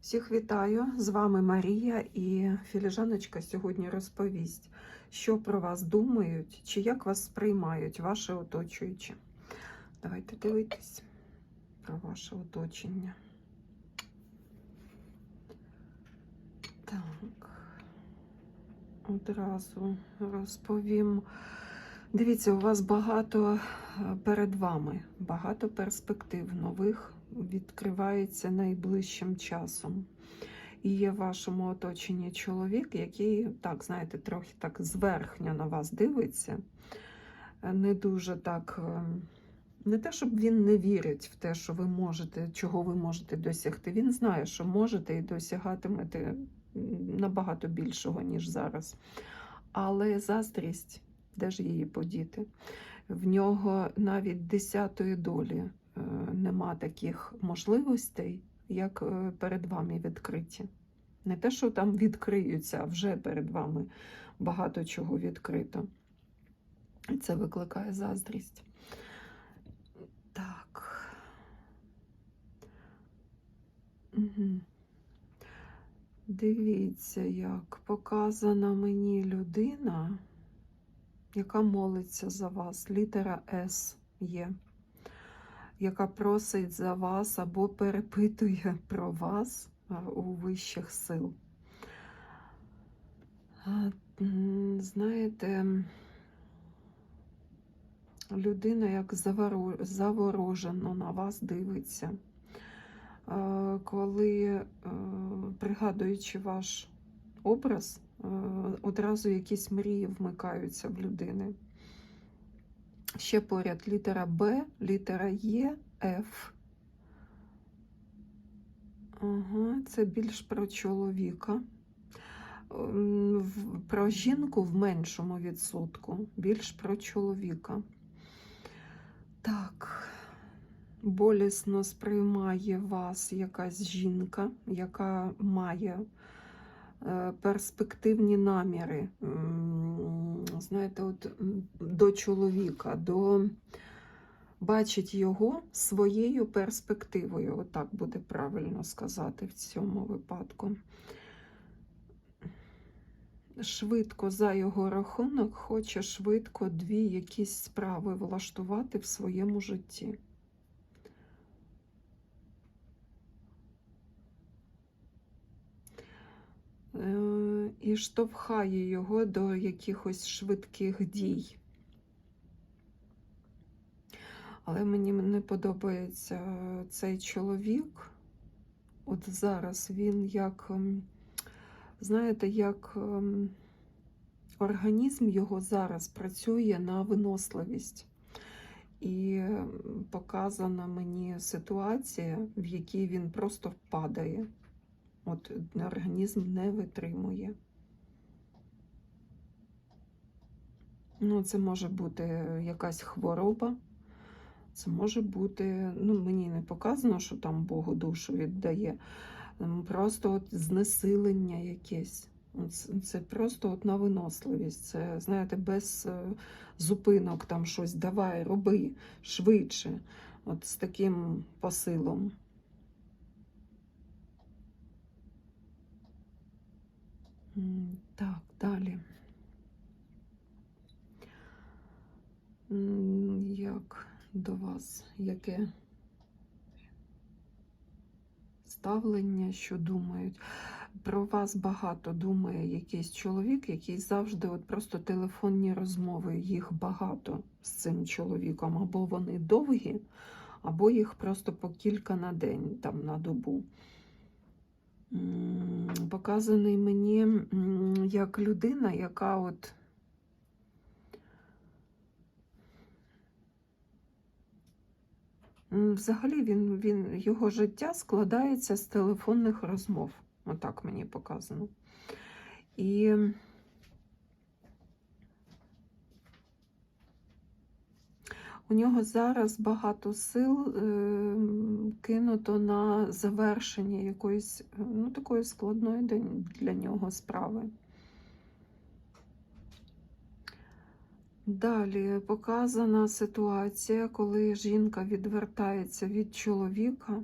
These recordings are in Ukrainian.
Всіх вітаю! З вами Марія і філіжаночка сьогодні розповість, що про вас думають чи як вас сприймають ваші оточуючі. Давайте дивитись про ваше оточення. Так, одразу розповім. Дивіться, у вас багато е, перед вами, багато перспектив нових відкривається найближчим часом. І є в вашому оточенні чоловік, який, так, знаєте, трохи так зверхня на вас дивиться. Не дуже так, е, не те, щоб він не вірить в те, що ви можете, чого ви можете досягти. Він знає, що можете і досягатимете набагато більшого, ніж зараз. Але заздрість, де ж її подіти? В нього навіть десятої долі нема таких можливостей, як е, перед вами відкриті. Не те, що там відкриються, а вже перед вами багато чого відкрито. І це викликає заздрість. Так. Угу. Дивіться, як показана мені людина, яка молиться за вас. Літера С є, яка просить за вас або перепитує про вас у вищих сил. Знаєте, людина як заворо- заворожено на вас дивиться. Е, Коли, е, пригадуючи ваш образ, е, одразу якісь мрії вмикаються в людини. Ще поряд літера Б, літера Є, Ф. Ага, це більш про чоловіка. Про жінку в меншому відсотку, більш про чоловіка. Так, болісно сприймає вас якась жінка, яка має е, перспективні наміри, знаєте, от до чоловіка, до бачить його своєю перспективою. Отак буде правильно сказати в цьому випадку. Швидко за його рахунок хоче швидко дві якісь справи влаштувати в своєму житті. І штовхає його до якихось швидких дій. Але мені не подобається цей чоловік. От зараз він як, ем, знаєте, як ем, організм його зараз працює на виносливість. І ем, показана мені ситуація, в якій він просто впадає. От організм не витримує. Ну, це може бути якась хвороба. Це може бути, ну мені не показано, що там Богу душу віддає. Просто от знесилення якесь. Це просто от на виносливість. Це, знаєте, без е, зупинок там щось давай, роби швидше. От з таким посилом. Так, далі. Як до вас? Яке ставлення, що думають? Про вас багато думає якийсь чоловік, який завжди от просто телефонні розмови, їх багато з цим чоловіком. Або вони довгі, або їх просто по кілька на день, там на добу. Показаний мені як людина, яка от Взагалі він, він, його життя складається з телефонних розмов. Отак мені показано. І у нього зараз багато сил е, кинуто на завершення якоїсь е, ну, такої складної для- нього справи. Далі показана ситуація, коли жінка відвертається від чоловіка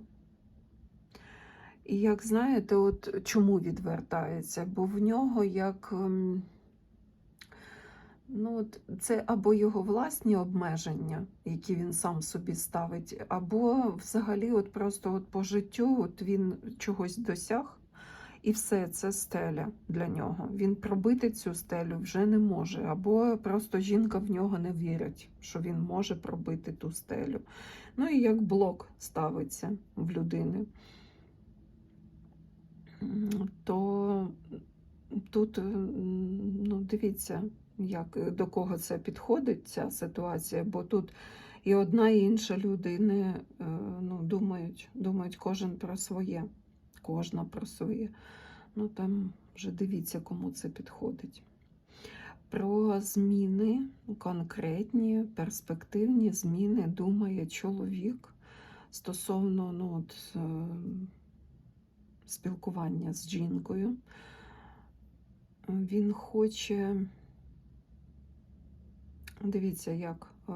І як знаєте, от чому відвертається? Бо в нього як. Ну, от це або його власні обмеження, які він сам собі ставить, або взагалі, от просто от по життю от він чогось досяг, і все це стеля для нього. Він пробити цю стелю вже не може, або просто жінка в нього не вірить, що він може пробити ту стелю. Ну і як блок ставиться в людини. То тут, ну, дивіться, як е, до кого це підходить, ця ситуація, бо тут і одна, і інша людини е, ну, думають, думають кожен про своє, кожна про своє. Ну там вже дивіться, кому це підходить. Про зміни, конкретні, перспективні зміни думає чоловік стосовно ну, от, е, спілкування з жінкою. Він хоче, дивіться, як е,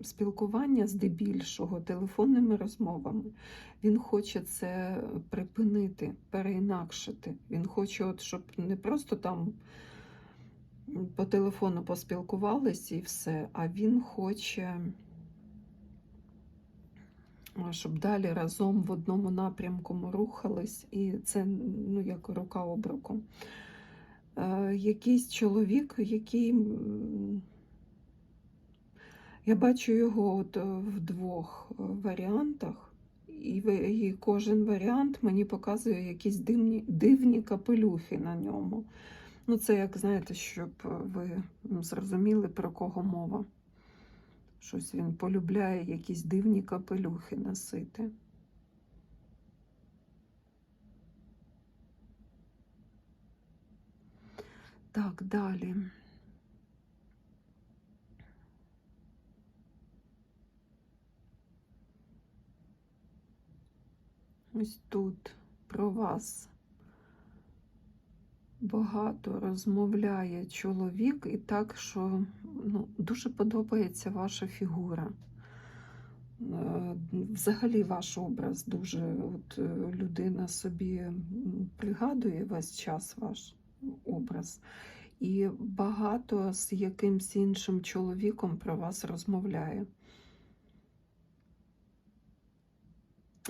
спілкування здебільшого телефонними розмовами. Він хоче це припинити, переінакшити. Він хоче, от, щоб не просто там по телефону поспілкувались і все, а він хоче, щоб далі разом в одному напрямку рухались, і це ну, як рука об руку. Е, якийсь чоловік, який. Я бачу його от е, в двох е, варіантах, і, і кожен варіант мені показує якісь дивні, дивні капелюхи на ньому. Ну, це як знаєте, щоб е, ви зрозуміли, про кого мова. Щось він полюбляє якісь дивні капелюхи носити. Так, далі. Ось тут про вас багато розмовляє чоловік, і так, що ну, дуже подобається ваша фігура. Е, Взагалі ваш образ дуже от, е, людина собі пригадує весь час ваш образ. І багато з якимсь іншим чоловіком про вас розмовляє.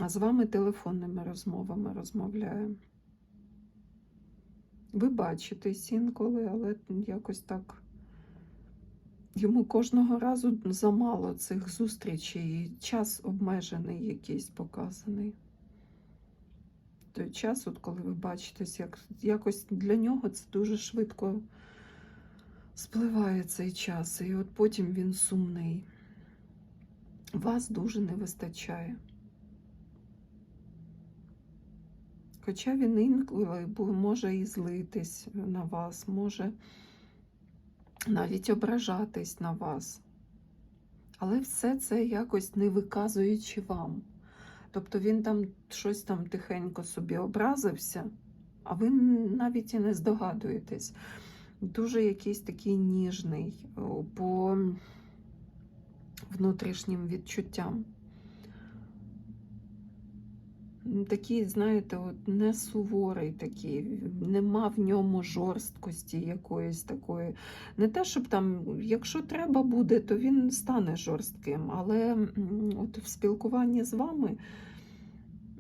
З вами телефонними розмовами розмовляє. Ви бачитесь інколи, але якось так. Йому кожного разу замало цих зустрічей, і час обмежений якийсь показаний. Той час, от коли ви бачитесь, як, якось для нього це дуже швидко спливає цей час, і от потім він сумний. Вас дуже не вистачає. Хоча він інколи може і злитись на вас, може навіть ображатись на вас. Але все це якось не виказуючи вам. Тобто він там щось там тихенько собі образився, а ви навіть і не здогадуєтесь. Дуже якийсь такий ніжний по внутрішнім відчуттям. Такий, знаєте, от не суворий такий, нема в ньому жорсткості якоїсь такої. Не те, щоб там, якщо треба буде, то він стане жорстким. Але от в спілкуванні з вами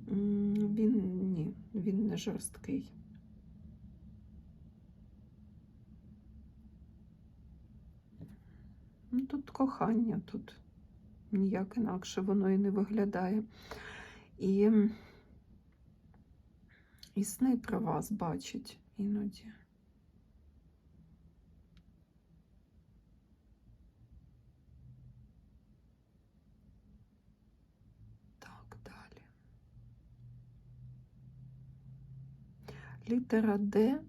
він ні, він не жорсткий. Ну, тут кохання, тут ніяк інакше воно і не виглядає. І, і сни про вас бачить іноді. Так, далі. Літера Д,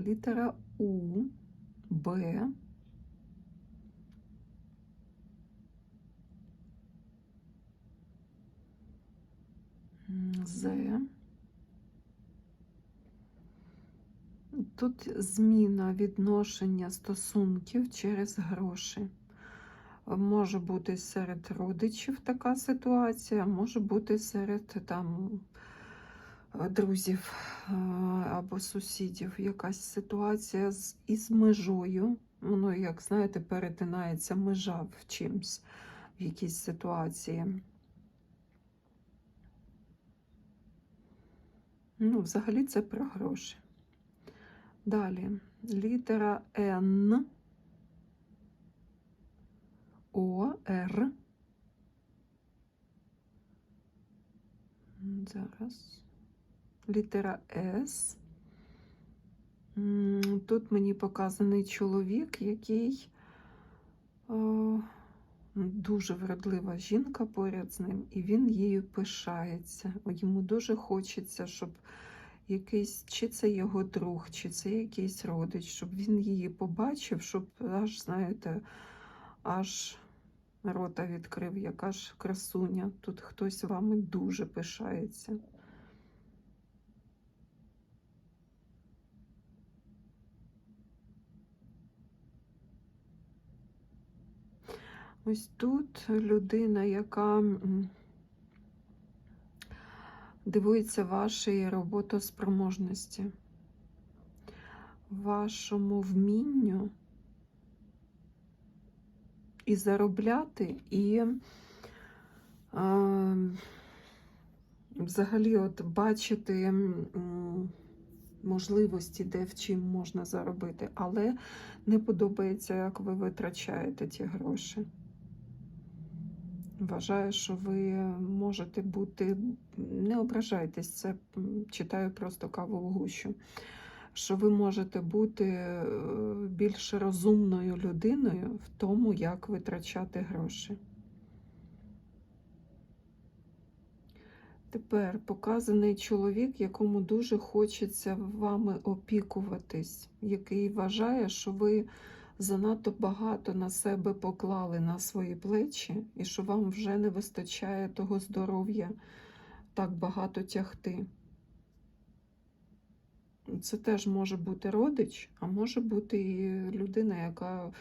літера У, Б. З. Тут зміна відношення стосунків через гроші. Може бути серед родичів така ситуація, може бути серед там друзів або сусідів якась ситуація з, із межою. Воно, як знаєте, перетинається межа в чимсь, в якійсь ситуації. Ну, взагалі це про гроші. Далі літера Н, О, Р. Зараз. Літера С. Тут мені показаний чоловік, який е, дуже вродлива жінка поряд з ним, і він її пишається. Йому дуже хочеться, щоб якийсь, чи це його друг, чи це якийсь родич, щоб він її побачив, щоб аж, знаєте, аж рота відкрив, яка ж красуня. Тут хтось вами дуже пишається. Ось тут людина, яка дивується вашій роботоспроможності, вашому вмінню і заробляти, і е, взагалі от бачити можливості, де в чим можна заробити, але не подобається, як ви витрачаєте ті гроші. Вважаю, що ви можете бути, не ображайтесь, це читаю просто каву в гущу, що ви можете бути е, більш розумною людиною в тому, як витрачати гроші. Тепер показаний чоловік, якому дуже хочеться вами опікуватись, який вважає, що ви занадто багато на себе поклали на свої плечі, і що вам вже не вистачає того здоров'я так багато тягти. Це теж може бути родич, а може бути і людина, яка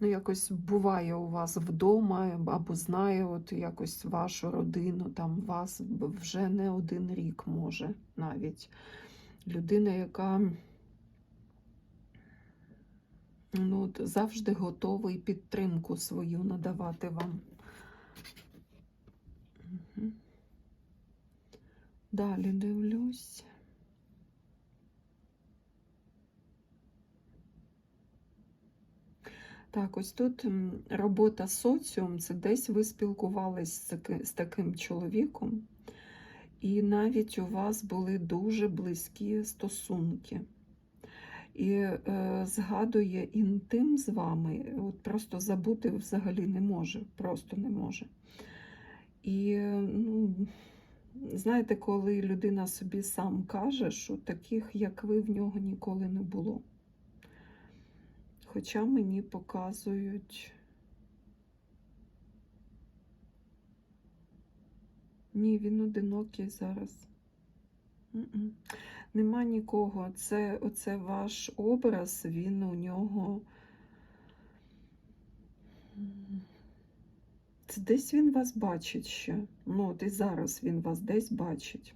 ну, якось буває у вас вдома, або знає от якось вашу родину, там вас вже не один рік може навіть. Людина, яка ну, от завжди готовий підтримку свою надавати вам. Мгм. Далі дивлюсь. Так, ось тут робота соціум, це десь ви спілкувались з таким чоловіком, і навіть у вас були дуже близькі стосунки. І е, згадує інтим з вами, от просто забути взагалі не може, просто не може. І ну, знаєте, коли людина собі сам каже, що таких, як ви, в нього ніколи не було. Хоча мені показують. Ні, він одинокий зараз. М-м. Нема нікого. Це оце ваш образ, він у нього. Це десь він вас бачить ще. Ну, от і зараз він вас десь бачить.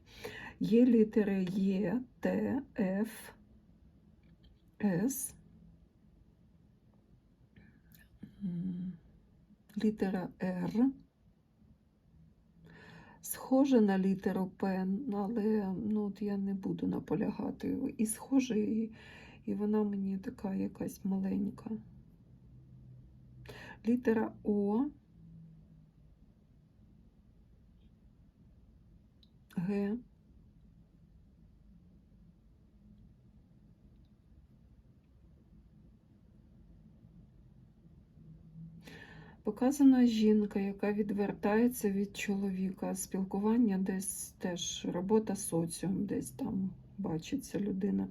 Є літери Є, Т, Ф, С. Літера Р. Схоже на літеру П, але ну, от я не буду наполягати. І схоже, і, і вона мені така якась маленька. Літера О. Г. Показана жінка, яка відвертається від чоловіка. Спілкування десь теж робота соціум, десь там бачиться людина.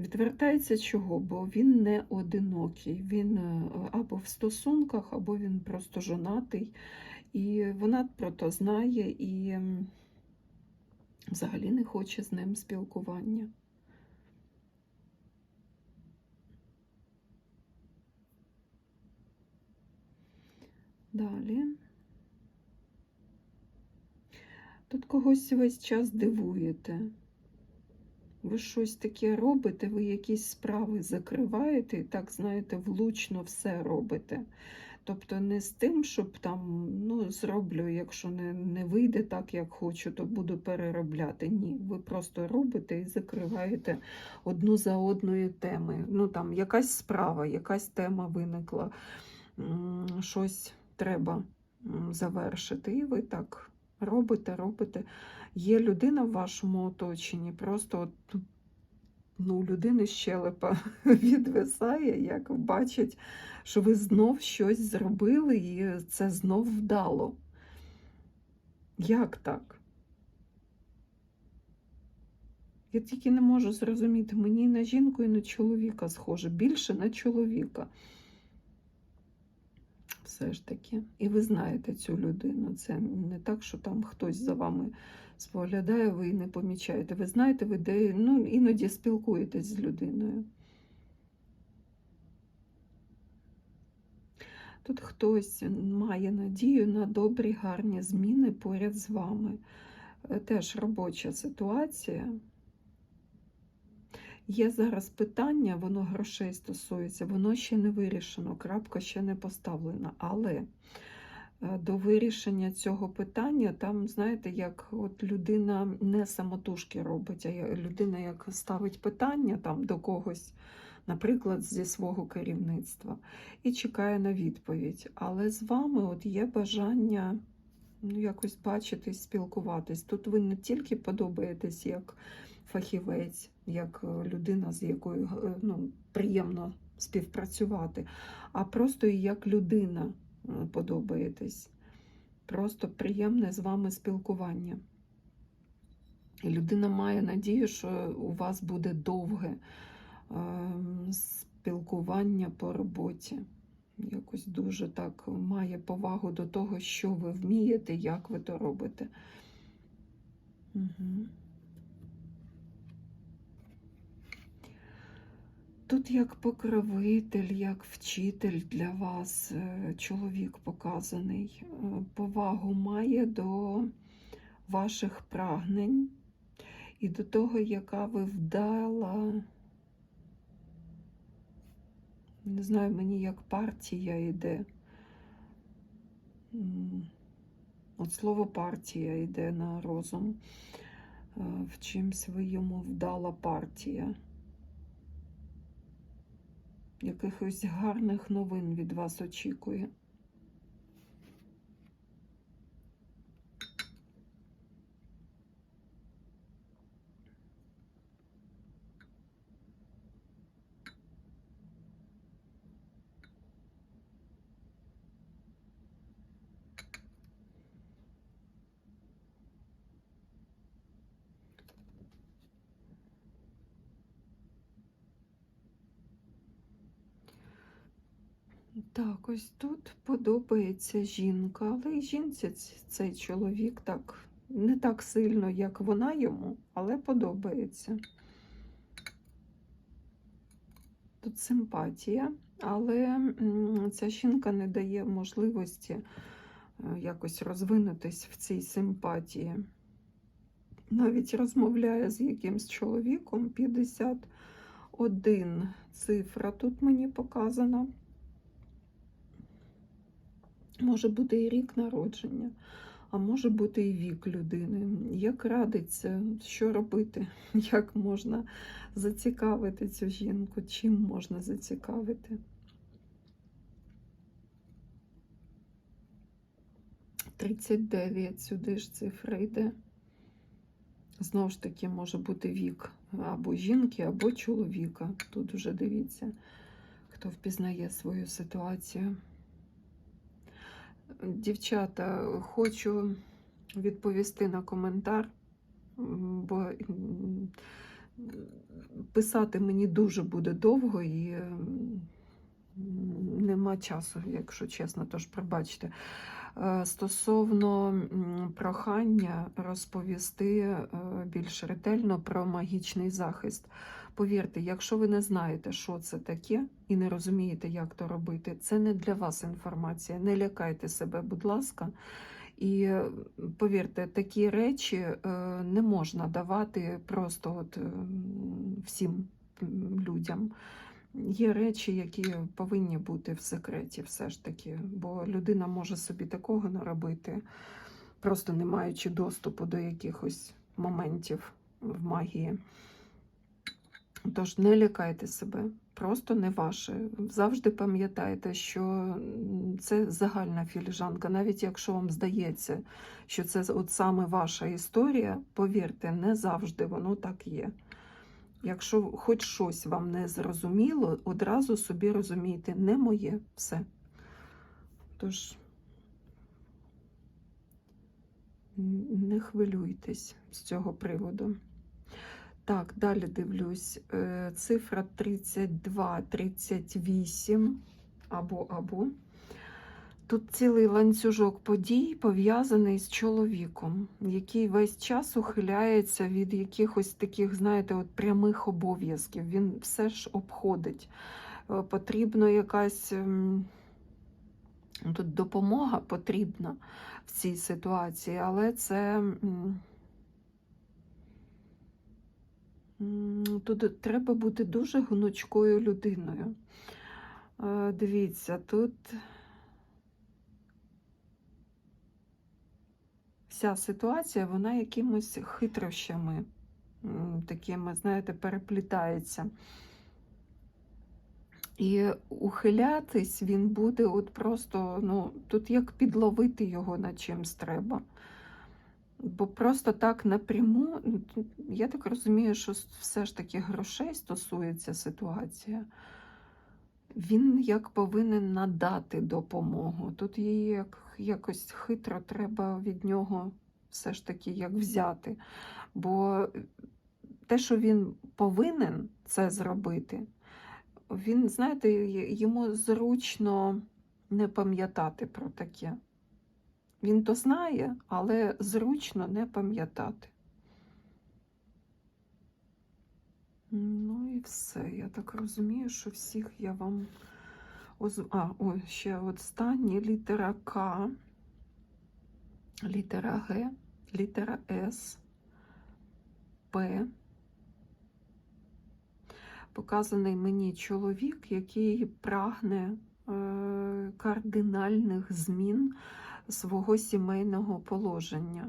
Відвертається чого? Бо він не одинокий. Він е, або в стосунках, або він просто жонатий. І вона про то знає і взагалі не хоче з ним спілкування. Далі. Тут когось весь час дивуєте. Ви щось таке робите, ви якісь справи закриваєте і так, знаєте, влучно все робите. Тобто не з тим, щоб там ну, зроблю, якщо не, не вийде так, як хочу, то буду переробляти. Ні, ви просто робите і закриваєте одну за одною теми. Ну там якась справа, якась тема виникла, щось треба завершити. І ви так робите, робите. Є людина в вашому оточенні, просто от, ну, людини щелепа відвисає, як бачить, що ви знов щось зробили, і це знов вдало. Як так? Я тільки не можу зрозуміти, мені на жінку, і на чоловіка схоже, більше на чоловіка. Все ж таки. І ви знаєте цю людину. Це не так, що там хтось за вами споглядає, ви не помічаєте. Ви знаєте, ви де, ну, іноді спілкуєтесь з людиною. Тут хтось має надію на добрі, гарні зміни поряд з вами. Е, Теж робоча ситуація. Є зараз питання, воно грошей стосується, воно ще не вирішено, крапка ще не поставлена. Але е, до вирішення цього питання, там, знаєте, як от людина не самотужки робить, а людина, як ставить питання там до когось, наприклад, зі свого керівництва, і чекає на відповідь. Але з вами от є бажання ну, якось бачитись, спілкуватись. Тут ви не тільки подобаєтесь як фахівець, як е, людина, з якою е, ну, приємно співпрацювати, а просто і як людина е, подобаєтесь. Просто приємне з вами спілкування. І людина має надію, що у вас буде довге спілкування по роботі. Якось дуже так має повагу до того, що ви вмієте, як ви то робите. Угу. Тут як покровитель, як вчитель для вас е, чоловік показаний, е, повагу має до ваших прагнень і до того, яка ви вдала. Не знаю, мені як партія йде. От слово партія йде на розум. Е, В чимсь ви йому вдала партія. Якихось гарних новин від вас очікує. Так, ось тут подобається жінка, але й жінці цей чоловік так не так сильно, як вона йому, але подобається. Тут симпатія, але ця жінка не дає можливості е, якось розвинутись в цій симпатії. Навіть розмовляє з якимсь чоловіком 51 цифра тут мені показана. Може бути і рік народження, а може бути і вік людини. Як радиться, що робити, як можна зацікавити цю жінку, чим можна зацікавити. Тридцять дев'ять сюди ж цифра йде. Знову ж таки, може бути вік або жінки, або чоловіка. Тут уже дивіться, хто впізнає свою ситуацію. Дівчата, хочу відповісти на коментар, бо писати мені дуже буде довго і нема часу, якщо чесно, тож пробачте. Е, Стосовно прохання розповісти е, більш ретельно про магічний захист. Повірте, якщо ви не знаєте, що це таке, і не розумієте, як то робити, це не для вас інформація. Не лякайте себе, будь ласка. І повірте, такі речі е, не можна давати просто от е, всім людям. Є речі, які повинні бути в секреті, все ж таки, бо людина може собі такого наробити, просто не маючи доступу до якихось моментів в магії. Тож не лякайте себе, просто не ваше. Завжди пам'ятайте, що це загальна філіжанка. Навіть якщо вам здається, що це от саме ваша історія, повірте, не завжди воно так є. Якщо хоч щось вам не зрозуміло, одразу собі розумійте, не моє все. Тож не хвилюйтесь з цього приводу. Так, далі дивлюсь. Е, Цифра 32, 38 або або. Тут цілий ланцюжок подій пов'язаний з чоловіком, який весь час ухиляється від якихось таких, знаєте, от прямих обов'язків. Він все ж обходить. Е, Потрібно якась ем, тут допомога потрібна в цій ситуації, але це. Тут треба бути дуже гнучкою людиною. Е, Дивіться, тут вся ситуація, вона якимось хитрощами, такими, знаєте, переплітається. І ухилятись він буде от просто, ну, тут як підловити його на чимсь треба. Бо просто так напряму, ну, я так розумію, що все ж таки грошей стосується ситуація. Він як повинен надати допомогу. Тут її як, якось хитро треба від нього все ж таки як взяти. Бо те, що він повинен це зробити, він, знаєте, йому зручно не пам'ятати про таке. Він то знає, але зручно не пам'ятати. Ну і все. Я так розумію, що всіх я вам. А, ой, ще останнє літера К, літера Г, літера С, П. Показаний мені чоловік, який прагне е, кардинальних змін свого сімейного положення.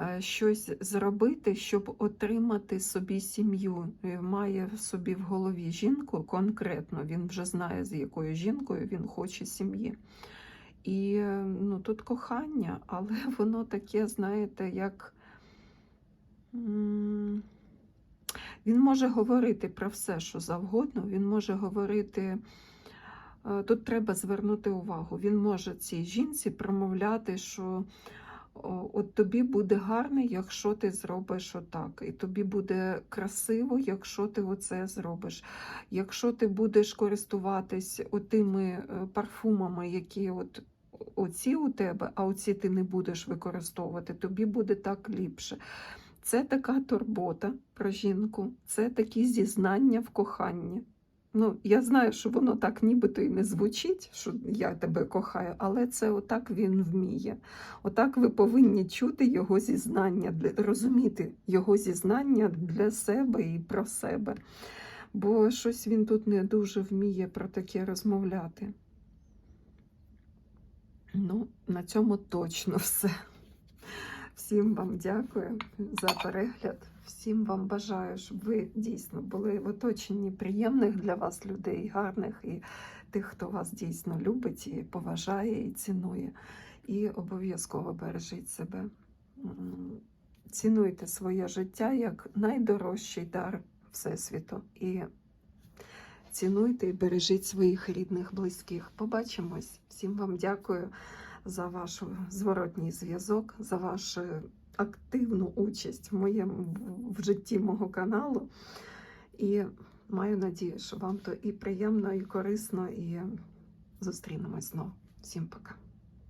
Е, Щось зробити, щоб отримати собі сім'ю. Е, Має в собі в голові жінку конкретно, він вже знає, з якою жінкою він хоче сім'ї. І е, ну, тут кохання, але воно таке, знаєте, як. Він може говорити про все, що завгодно, він може говорити. Е, Тут треба звернути увагу. Він може цій жінці промовляти, що от тобі буде гарно, якщо ти зробиш отак. І тобі буде красиво, якщо ти оце зробиш. Якщо ти будеш користуватись отими е, парфумами, які от оці у тебе, а оці ти не будеш використовувати, тобі буде так ліпше. Це така турбота про жінку, це такі зізнання в коханні. Ну, я знаю, що воно так нібито і не звучить, що я тебе кохаю, але це отак він вміє. Отак ви повинні чути його зізнання, розуміти його зізнання для себе і про себе. Бо щось він тут не дуже вміє про таке розмовляти. Ну, на цьому точно все. Всім вам дякую за перегляд. Всім вам бажаю, щоб ви дійсно були в оточенні приємних для вас людей, гарних і тих, хто вас дійсно любить і поважає і цінує. І обов'язково бережіть себе. Цінуйте своє життя як найдорожчий дар Всесвіту. І цінуйте і бережіть своїх рідних, близьких. Побачимось. Всім вам дякую за ваш зворотній зв'язок, за вашу активну участь в моєму в житті мого каналу. І маю надію, що вам то і приємно, і корисно, і зустрінемось знову. Всім пока.